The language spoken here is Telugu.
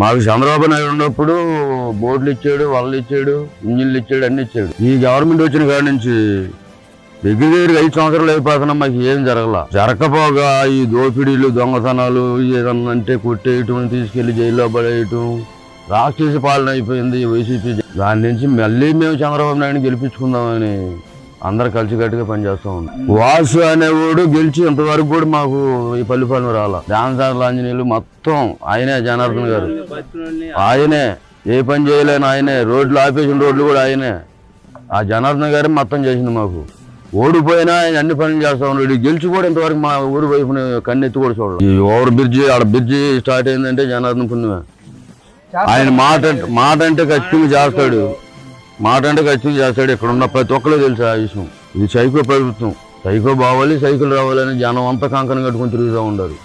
మాకు చంద్రబాబు నాయుడు ఉన్నప్పుడు బోర్డులు ఇచ్చాడు వలలు ఇచ్చాడు ఇంజిన్లు ఇచ్చాడు అన్ని ఇచ్చాడు. ఈ గవర్నమెంట్ వచ్చిన కాడి నుంచి దగ్గర దగ్గర ఐదు సంవత్సరాలు అయిపోతున్నా మాకు ఏం జరగల. జరగపోగా ఈ దోపిడీలు దొంగతనాలు ఏదన్నా అంటే కొట్టేయటం తీసుకెళ్ళి జైల్లో పడేయటం రాక్షస పాలన అయిపోయింది వైసీపీ. దాని నుంచి మళ్ళీ మేము చంద్రబాబు నాయుడు గెలిపించుకుందామని అందరు కలిసికట్టుగా పనిచేస్తూ ఉన్నాం. వాసు అనేవాడు గెలిచి ఇంతవరకు కూడా మాకు ఈ పల్లి పనులు రాలా. డాన్సార్ల ఆంజనేయులు మొత్తం ఆయనే జనార్దన్ గారు. ఆయనే ఏ పని చేయలేని ఆయనే రోడ్లు ఆపేసిన రోడ్లు కూడా ఆయనే. ఆ జనార్దన్ గారే మొత్తం చేసింది మాకు. ఓడిపోయినా ఆయన అన్ని పనులు చేస్తా ఉన్నాడు. గెలిచి కూడా ఇంతవరకు మా ఊరి వైపు కన్నెత్తి కూడా చూడాలి ఈ ఓవర్ బ్రిడ్జి ఆడ బ్రిడ్జి స్టార్ట్ అయిందంటే జనార్దన్ పుణ్యమే. ఆయన మాట మాట అంటే ఖచ్చితంగా చేస్తాడు. మాట అంటే ఖచ్చితంగా చేస్తాడు. ఇక్కడ ఉన్న ప్రతి ఒక్కరు తెలుసు ఆ విషయం. ఇది సైకో ప్రభుత్వం. సైకో బావాలి సైకిల్ రావాలని జనం అంతా కంకణం కట్టుకొని తిరుగుతూ ఉండరు